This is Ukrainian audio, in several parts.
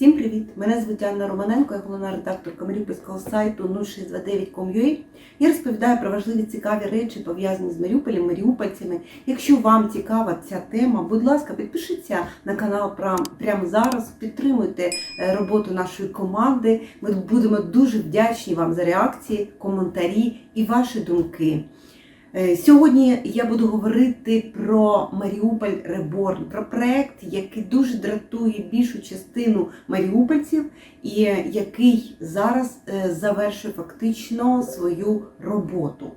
Всім привіт! Мене звуть Анна Романенко, я головна редакторка Маріупольського сайту 0629.com.ua. Я розповідаю про важливі цікаві речі, пов'язані з Маріуполем, маріупольцями. Якщо вам цікава ця тема, будь ласка, підпишіться на канал прям- прямо зараз, підтримуйте е, роботу нашої команди. Ми будемо дуже вдячні вам за реакції, коментарі і ваші думки. Е, Сьогодні я буду говорити про Маріуполь Реборн, про проект, який дуже дратує більшу частину маріупольців і який зараз завершує фактично свою роботу.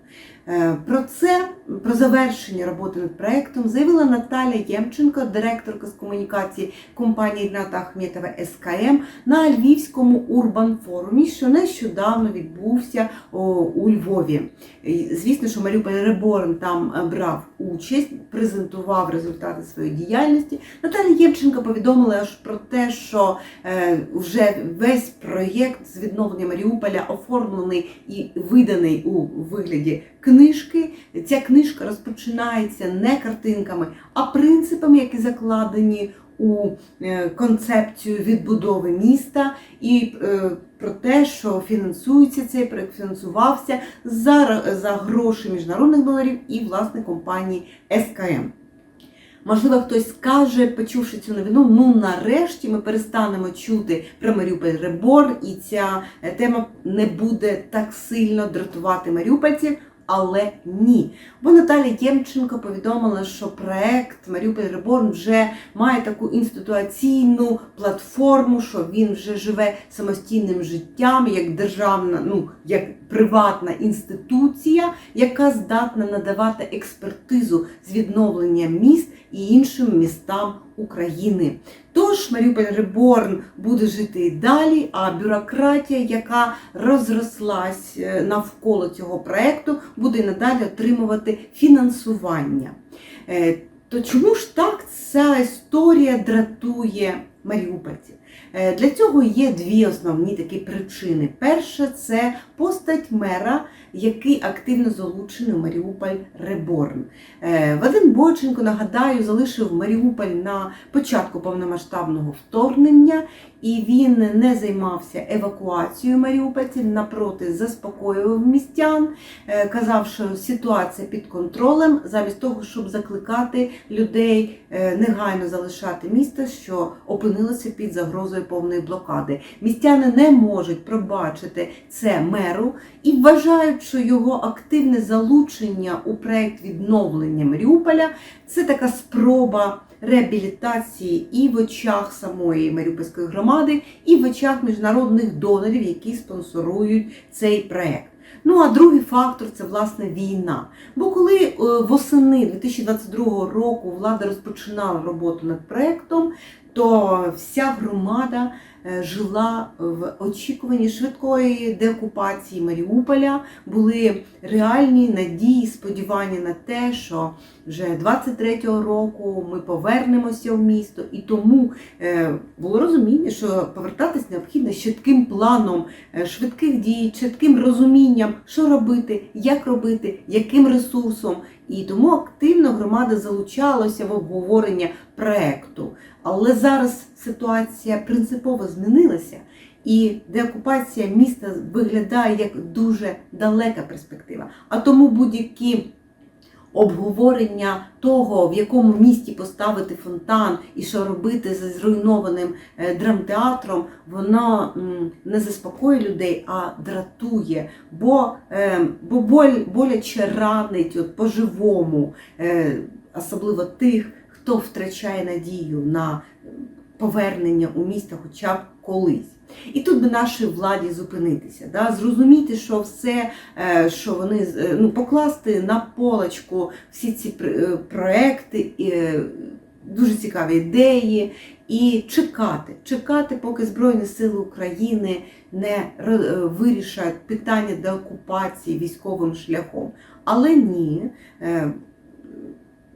Е, Про це, про завершення роботи над проектом заявила Наталя Ємченко, директорка з комунікації компанії Ігната Ахметова СКМ на Львівському урбан форумі, що нещодавно відбувся у Львові. Звісно, що Маріуполь Реборн там е, брав участь, презентував результати своєї діяльності. Наталя Ємченко повідомила про те, що е, вже весь проєкт з відновлення Маріуполя оформлений і виданий у вигляді книжки. Ця книжка розпочинається не картинками, а принципами, які закладені у е, концепцію відбудови міста, і е, про те, що фінансується цей проект, фінансувався за, за гроші міжнародних доларів і власне компанії СКМ. Можливо, хтось скаже, почувши цю новину, ну нарешті ми перестанемо чути про Маріуполь Реборн, і ця е, тема не буде так сильно дратувати маріупольців. Але ні. Бо Наталі Ємченко повідомила, що проект Маріуполь Реборн вже має таку інституційну платформу, що він вже живе самостійним життям, як державна, ну як приватна інституція, яка здатна надавати експертизу з відновлення міст і іншим містам України. Тож Маріуполь Реборн буде жити і далі, а бюрократія, яка розрослась е, навколо цього проекту, буде і надалі отримувати фінансування. Е, То чому ж так ця історія дратує маріупольців? Е, Для цього є дві основні такі причини. Перша це постать мера, який активно залучений у Маріуполь Реборн. Е, Вадим Бойченко, нагадаю, залишив Маріуполь на початку повномасштабного вторгнення, і він не займався евакуацією маріупольців, напроти заспокоював містян, е, казав, що ситуація під контролем, замість того, щоб закликати людей негайно залишати місто, що опинилося під загрозою повної блокади. Містяни не можуть пробачити це меру і вважають, що його активне залучення у проект відновлення Маріуполя це така спроба реабілітації і в очах самої Маріупольської громади, і в очах міжнародних донорів, які спонсорують цей проект. Ну а другий фактор це власне війна. Бо коли е, восени 2022 року влада розпочинала роботу над проектом, то вся громада е, жила в очікуванні швидкої деокупації Маріуполя. Були реальні надії, сподівання на те, що вже 23-го року ми повернемося в місто, і тому е, було розуміння, що повертатись необхідно з чітким планом е, швидких дій, чітким розумінням, що робити, як робити, яким ресурсом. І тому активно громада залучалася в обговорення проекту. Але зараз ситуація принципово змінилася, і деокупація міста виглядає як дуже далека перспектива. А тому будь-які обговорення того, в якому місті поставити фонтан і що робити з зруйнованим е, драмтеатром, воно не заспокоює людей, а дратує, бо, е, бо боль, боляче ранить от, по-живому, е, особливо тих, хто втрачає надію на повернення у місто хоча б колись. І тут би нашій владі зупинитися, да? зрозуміти, що все, е, що вони е, ну, покласти на полочку всі ці е, проекти, дуже цікаві ідеї, і чекати, чекати, поки Збройні Сили України не вирішать питання деокупації військовим шляхом. Але ні.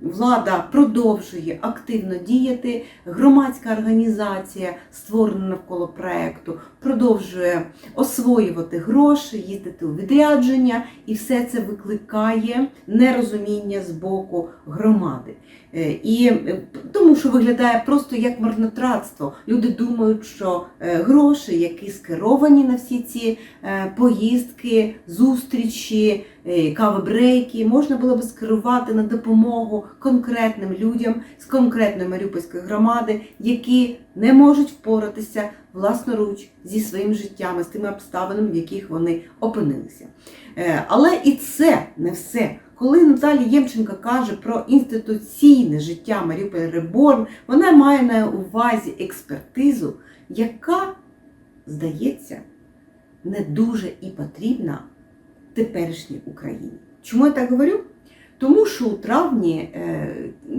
Влада продовжує активно діяти. Громадська організація, створена навколо проекту, продовжує освоювати гроші, їздити у відрядження, і все це викликає нерозуміння з боку громади. Е, І е, тому, що виглядає просто як марнотратство. Люди думають, що е, гроші, які скеровані на всі ці поїздки, зустрічі, кави-брейки, можна було би скерувати на допомогу конкретним людям з конкретної Маріупольської громади, які не можуть впоратися власноруч зі своїм життям, з тими обставинами, в яких вони опинилися. Е, Але і це не все. Коли Наталія Ємченко каже про інституційне життя Маріуполь Реборн, вона має на увазі експертизу, яка, здається, не дуже і потрібна теперішній Україні. Чому я так говорю? Тому що у травні е,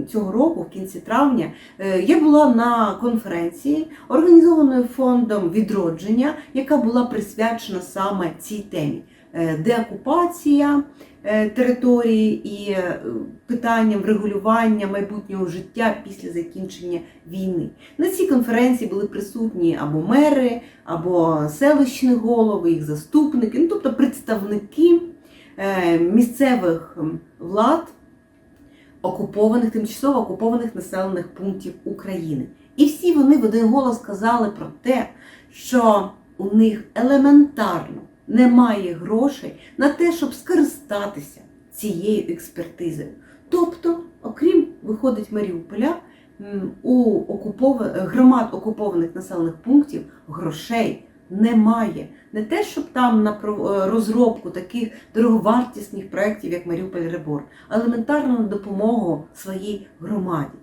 цього року, в кінці травня, е, я була на конференції, організованої фондом відродження, яка була присвячена саме цій темі Е, деокупація території і питанням врегулювання майбутнього життя після закінчення війни. На цій конференції були присутні або мери, або селищні голови, їх заступники, ну, тобто представники місцевих влад окупованих, тимчасово окупованих населених пунктів України. І всі вони в один голос сказали про те, що у них елементарно немає грошей на те, щоб скористатися цією експертизою. Тобто, окрім виходить Маріуполя, у громад окупованих населених пунктів грошей немає. Не те, щоб там на е, розробку таких дороговартісних проєктів, як Маріуполь Ребор, а елементарно на допомогу своїй громаді.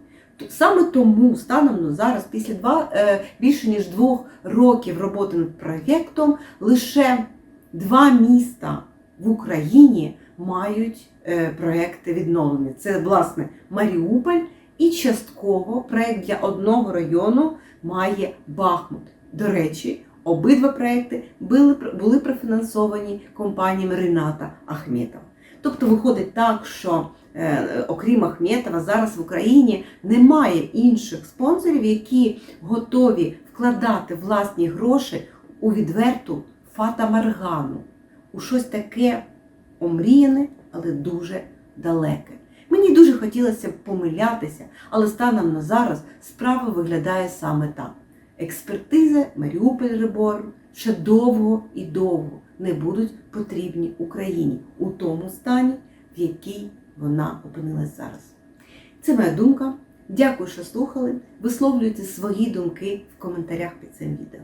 Саме тому станом на зараз, після два, е, більше ніж двох років роботи над проєктом, лише два міста в Україні мають е, проекти відновлення. Це, власне, Маріуполь і частково проект для одного району має Бахмут. До речі, обидва проекти були, були профінансовані компаніями Рената Ахметова. Тобто виходить так, що е, окрім Ахметова, зараз в Україні немає інших спонсорів, які готові вкладати власні гроші у відверту фатамаргану, у щось таке омріяне, але дуже далеке. Мені дуже хотілося б помилятися, але станом на зараз справа виглядає саме так. Експертизи Маріуполь Реборн ще довго і довго не будуть потрібні Україні у тому стані, в якій вона опинилась зараз. Це моя думка. Дякую, що слухали. Висловлюйте свої думки в коментарях під цим відео.